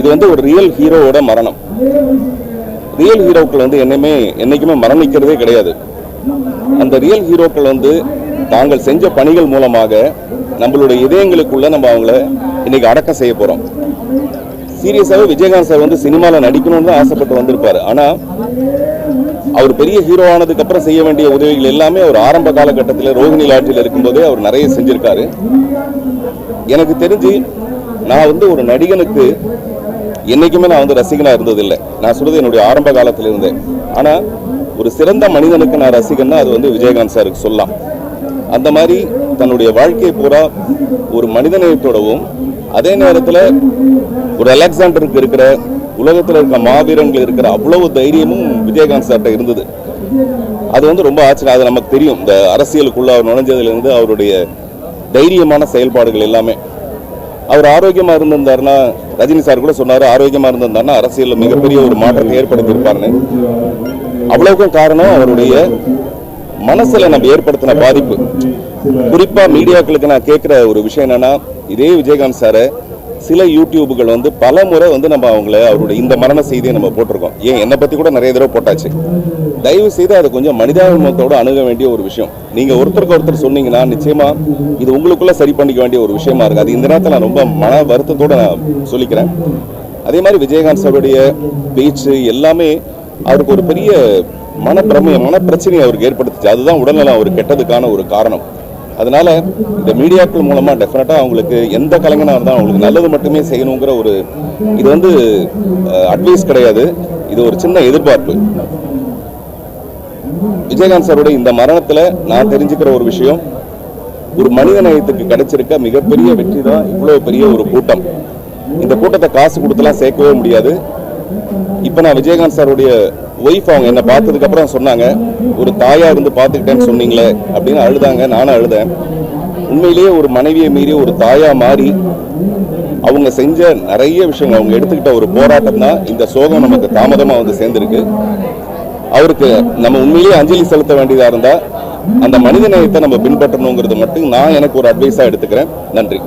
இது வந்து ஒரு ரியல் ஹீரோவோட மரணம். ரியல் ஹீரோக்கள் வந்து என்னையுமே என்னைக்குமே மரணிக்கிறதே கிடையாது. அந்த ரியல் ஹீரோக்கள் வந்து தாங்கள் செஞ்ச பணிகள் மூலமாக நம்மளுடைய இதயங்களுக்குள்ள நம்ம அவங்கள இன்னைக்கு அடக்கம் செய்ய போறோம். சீரியஸாவே விஜயகாந்த் சார் வந்து சினிமாவில் நடிக்கணும்னு தான் ஆசைப்பட்டு வந்திருப்பாரு. ஆனா அவர் பெரிய ஹீரோ ஆனதுக்கு அப்புறம் செய்ய வேண்டிய உதவிகள் எல்லாமே அவர் ஆரம்ப காலகட்டத்தில் ரோஹிணி லாட்ஜில் இருக்கும்போதே அவர் நிறைய செஞ்சிருக்காரு. எனக்கு தெரிஞ்சு நான் வந்து ஒரு நடிகனுக்கு என்னைக்குமே நான் வந்து ரசிகனா இருந்ததில்லை. நான் சொல்றது என்னுடைய ஆரம்ப காலத்தில் இருந்தேன் ஆனா ஒரு சிறந்த மனிதனுக்கு நான் ரசிகன்னா அது வந்து விஜயகாந்த் சாருக்கு சொல்லலாம். அந்த மாதிரி தன்னுடைய வாழ்க்கையை பூரா ஒரு மனிதநேயத்தோடவும் அதே நேரத்தில் ஒரு அலெக்சாண்டருக்கு இருக்கிற உலகத்தில் இருக்கிற மாவீரங்கள் இருக்கிற அவ்வளவு தைரியமும் விஜயகாந்த் சார்கிட்ட இருந்தது. அது வந்து ரொம்ப ஆச்சரியம். அது நமக்கு தெரியும். இந்த அரசியலுக்குள்ள அவர் நுழைஞ்சதுலேருந்து அவருடைய தைரியமான செயல்பாடுகள் எல்லாமே. அவர் ஆரோக்கியமா இருந்திருந்தாருன்னா ரஜினி சார் கூட சொன்னாரு ஆரோக்கியமா இருந்திருந்தாருன்னா அரசியலில் மிகப்பெரிய ஒரு மாற்றத்தை ஏற்படுத்தி அவ்வளவுக்கும் காரணம் அவருடைய மனசுல நம்ம ஏற்படுத்தின பாதிப்பு. குறிப்பா மீடியாக்களுக்கு நான் கேட்கிற ஒரு விஷயம் என்னன்னா இதே விஜயகாந்த் சாரை சில யூடியூபுகள் வந்து பல முறை வந்து நம்ம அவங்கள அவருடைய இந்த மரண செய்தியை நம்ம போட்டிருக்கோம். ஏன்? என்னை பத்தி கூட நிறைய தடவை போட்டாச்சு. தயவு செய்து அது கொஞ்சம் மனிதாபிமத்தோடு அணுக வேண்டிய ஒரு விஷயம். நீங்க ஒருத்தருக்கு ஒருத்தர் சொன்னீங்கன்னா நிச்சயமா இது உங்களுக்குள்ள சரி பண்ணிக்க வேண்டிய ஒரு விஷயமா இருக்குது அது இந்த நேரத்தில் நான் ரொம்ப மன வருத்தத்தோட நான் சொல்லிக்கிறேன். அதே மாதிரி விஜயகாந்த் சாருடைய பேச்சு எல்லாமே அவருக்கு ஒரு பெரிய மனப்பிரமைய மனப்பிரச்சனையை அவருக்கு ஏற்படுத்துச்சு. அதுதான் உடல்நலம் அவர் கெட்டதுக்கான ஒரு காரணம். அதனால இந்த மீடியாக்கள் மூலமா டெஃபினட்டா அவங்களுக்கு எந்த கலைஞனா இருந்தாலும் அவங்களுக்கு நல்லது மட்டுமே செய்யணுங்கிற ஒரு இது வந்து அட்வைஸ் கிடையாது. இது ஒரு சின்ன எதிர்பார்ப்பு. விஜயகாந்த் சாருடைய இந்த மரணத்துல நான் தெரிஞ்சுக்கிற ஒரு விஷயம் ஒரு மனித நேயத்துக்கு கிடைச்சிருக்க மிகப்பெரிய வெற்றி தான் இவ்வளவு பெரிய ஒரு கூட்டம். இந்த கூட்டத்தை காசு கொடுத்துலாம் சேர்க்கவே முடியாது. இப்ப நான் விஜயகாந்த் சாருடைய ஒய்ஃப் அவங்க என்னை பார்த்ததுக்கப்புறம் சொன்னாங்க ஒரு தாயாக இருந்து பார்த்துக்கிட்டேன்னு சொன்னீங்களே அப்படின்னு அழுதாங்க. நானும் அழுதேன். உண்மையிலேயே ஒரு மனைவியை மீறி ஒரு தாயாக மாறி அவங்க செஞ்ச நிறைய விஷயங்கள் அவங்க எடுத்துக்கிட்ட ஒரு போராட்டம் தான் இந்த சோகம் நமக்கு தாமதமாக வந்து சேர்ந்துருக்கு. அவருக்கு நம்ம உண்மையிலேயே அஞ்சலி செலுத்த வேண்டியதாக இருந்தால் அந்த மனித நேயத்தை நம்ம பின்பற்றணுங்கிறது மட்டும் நான் எனக்கு ஒரு அட்வைஸாக எடுத்துக்கிறேன். நன்றி.